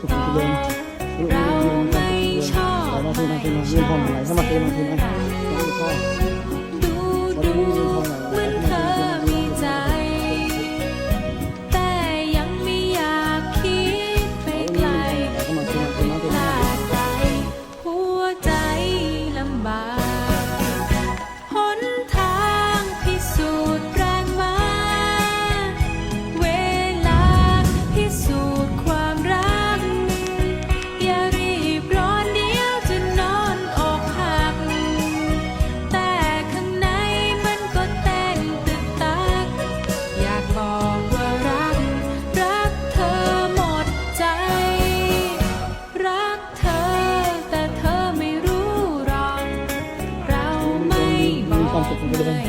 ควจุขเจริญเราไม่ชอบไม่ชอบม่ชอบไม่ชอบไรื่อบไม่ชม่ชอบไม่ชอบไม่ม่อบอบไม่ชอม่ชอบไม่ชอบไ ang pupunta